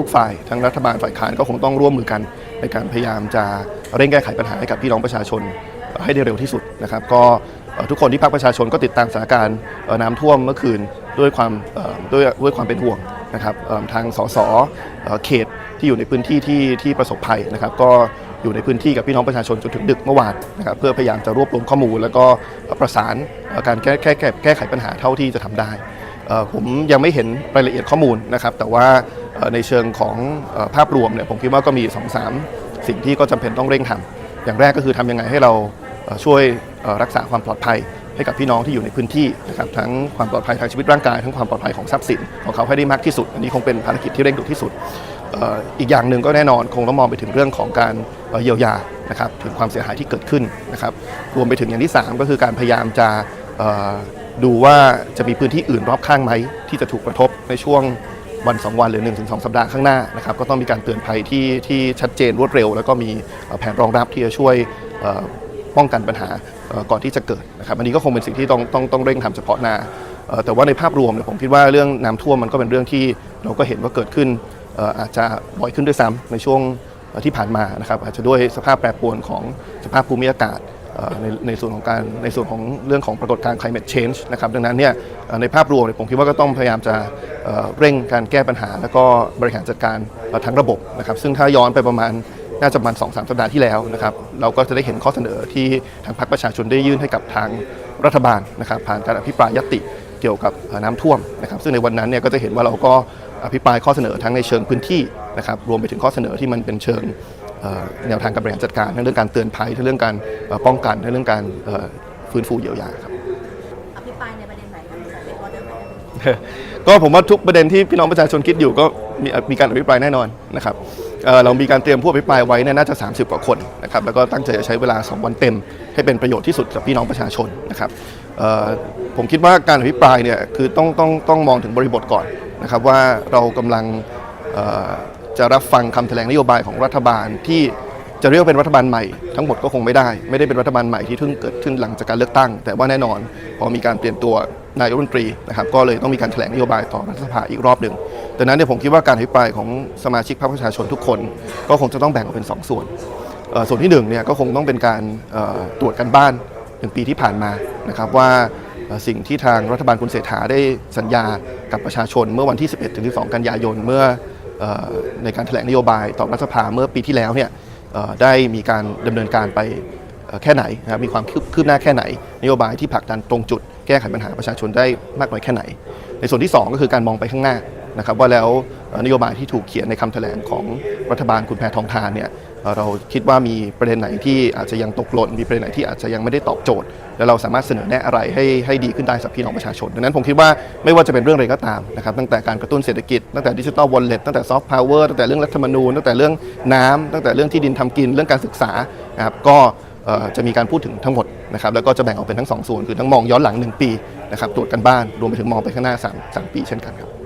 ทุกฝ่ายทั้งรัฐบาลฝ่ายค้านก็คงต้องร่วมมือกัน ในการพยายามจะเร่งแก้ไขปัญหาให้กับพี่น้องประชาชนให้ได้เร็วที่สุดนะครับก็ทุกคนที่ภาคประชาชนก็ติดตามสถานการณ์น้ำท่วมเมื่อคืนด้วยความด้วยด้วยความเป็นห่วงนะครับทางสสเขตที่อยู่ในพื้นที่ที่ที่ประสบภัยนะครับ ก็อยู่ในพื้นที่กับพี่น้องประชาชนจนถึงดึกเมื่อวานนะครับเพื่อพยายามจะรวบรวมข้อมูล แล้วก็ประสานการแก้แก้แก้แก้ไขปัญหาเท่าที่จะทำได้ผมยังไม่เห็นรายละเอียดข้อมูลนะครับ แต่ว่า ในเชิงของภาพรวมเนี่ยผมคิดว่าก็มี2อสามสิ่งที่ก็จำเป็นต้องเร่งทำอย่างแรกก็คือทำยังไงให้เราช่วยรักษาความปลอดภัยให้กับพี่น้องที่อยู่ในพื้นที่นะครับทั้งความปลอดภัยทางชีวิตร่างกายทั้งความปลอดภัยของทรัพย์สินของเขาให้ได้มากที่สุด อันนี้คงเป็นภารกิจที่เร่งด่วนที่สุด อีกอย่างหนึ่งก็แน่นอนคงต้องมองไปถึงเรื่องของการเยียวยานะครับถึงความเสียหายที่เกิดขึ้นนะครับรวมไปถึงอย่างที่สามก็คือการพยายามจะดูว่าจะมีพื้นที่อื่นรอบข้างไหมที่จะถูกกระทบในช่วง วัน 2 วันหรือ 1-2 สัปดาห์ข้างหน้านะครับก็ต้องมีการเตือนภัยที่ที่ชัดเจนรวดเร็ว แล้วก็มีแผนรองรับที่จะช่วยป้องกันปัญหาก่อนที่จะเกิดนะครับอันนี้ก็คงเป็นสิ่งที่ต้องต้องต้องเร่งทำเฉพาะหน้าแต่ว่าในภาพรวมเนี่ยผมคิดว่าเรื่องน้ำท่วมมันก็เป็นเรื่องที่เราก็เห็นว่าเกิดขึ้นอาจจะบ่อยขึ้นด้วยซ้ำในช่วงที่ผ่านมานะครับอาจจะด้วยสภาพแปรปรวนของสภาพภูมิอากาศ ในในส่วนของการในส่วนของเรื่องของปรากฏการณ์ climate change นะครับดังนั้นเนี่ยในภาพรวมเนี่ยผมคิดว่าก็ต้องพยายามจะเร่งการแก้ปัญหา แล้วก็บริหารจัดการทั้งระบบนะครับซึ่งถ้าย้อนไปประมาณน่าจะประมาณ2องสามสัปดาห์ที่แล้วนะครับเราก็จะได้เห็นข้อเสนอที่ทางพรรคประชาชนได้ยื่นให้กับทางรัฐบาลนะครับผ่านการอภิปรายยติเกี่ยวกับน้ำท่วมนะครับซึ่งในวันนั้นเนี่ยก็จะเห็นว่าเราก็อภิปรายข้อเสนอทั้งในเชิงพื้นที่นะครับรวมไปถึงข้อเสนอที่มันเป็นเชิง แนวทางการบริหารจัดการทั้งเรื่องการเตือนภัยทั้งเรื่องการเอ่อป้องกันทั้งเรื่องการเอ่อฟื้นฟูเยียวยาครับอภิปรายในประเด็นไหนคะเป็นวอเตอร์ไหนก็ผมว่าทุกประเด็นที่พี่น้องประชาชนคิดอยู่ก็มีมีการอภิปรายแน่นอนนะครับเอ่อเรามีการเตรียมผู้อภิปรายไว้เนี่ยน่าจะ 30 กว่าคนนะครับแล้วก็ตั้งใจจะใช้เวลา 2 วันเต็ม ให้เป็นประโยชน์ที่สุดกับพี่น้องประชาชนนะครับเอ่อผมคิดว่าการอภิปรายเนี่ยคือต้องต้องต้องมองถึงบริบทก่อนนะครับว่าเรากำลังเอ่อ จะรับฟังคำแถลงนโยบายของรัฐบาลที่จะเรียกว่าเป็นรัฐบาลใหม่ทั้งหมดก็คงไม่ได้ ไม่ได้เป็นรัฐบาลใหม่ที่เพิ่งเกิดขึ้นหลังจากการเลือกตั้ง แต่ว่าแน่นอน พอมีการเปลี่ยนตัวนายกรัฐมนตรีนะครับก็เลยต้องมีการแถลงนโยบายต่อรัฐสภาอีกรอบหนึ่งดังนั้นเนี่ยผมคิดว่าการอภิปรายของสมาชิกพรรคประชาชนทุกคน ก็คงจะต้องแบ่งออกเป็นสองส่วน ส่วนที่หนึ่งเนี่ยก็คงต้องเป็นการตรวจกันบ้านหนึ่งปีที่ผ่านมานะครับว่าสิ่งที่ทางรัฐบาลคุณเศรษฐาได้สัญญากับประชาชนเมื่อวันที่ 11ถึง12 กันยายนเมื่อ ในการแถลงนโยบายต่อรัฐสภาเมื่อปีที่แล้วเนี่ยได้มีการดำเนินการไปแค่ไหนนะครับมีความคืบหน้าแค่ไหน นโยบายที่ผลักดันตรงจุด แก้ไขปัญหาประชาชนได้มากน้อยแค่ไหน ในส่วนที่ 2 ก็คือการมองไปข้างหน้านะครับว่าแล้ว นโยบายที่ถูกเขียนในคำแถลงของรัฐบาลคุณแพทองทานเนี่ยเราคิดว่ามีประเด็นไหนที่อาจจะยังตกหล่นมีประเด็นไหนที่อาจจะยังไม่ได้ตอบโจทย์ และเราสามารถเสนอแนะอะไรให้ให้ดีขึ้นได้สำหรับพี่น้องประชาชน ดังนั้นผมคิดว่าไม่ว่าจะเป็นเรื่องอะไรก็ตามนะครับตั้งแต่การกระตุ้นเศรษฐกิจตั้งแต่ดิจิทัลวอลเล็ตตั้งแต่ซอฟต์พาวเวอร์ตั้งแต่เรื่องรัฐธรรมนูญตั้งแต่เรื่องน้ำตั้งแต่เรื่องที่ดินทำกินเรื่องการศึกษานะครับก็จะมีการพูดถึงทั้งหมดนะครับแล้วก็จะแบ่งออกเป็นทั้งสองส่วน คือทั้งมองย้อนหลัง 1 ปีนะครับตรวจกันบ้านรวมไปถึงมองไปข้างหน้า 3 3 ปีเช่นกันครับ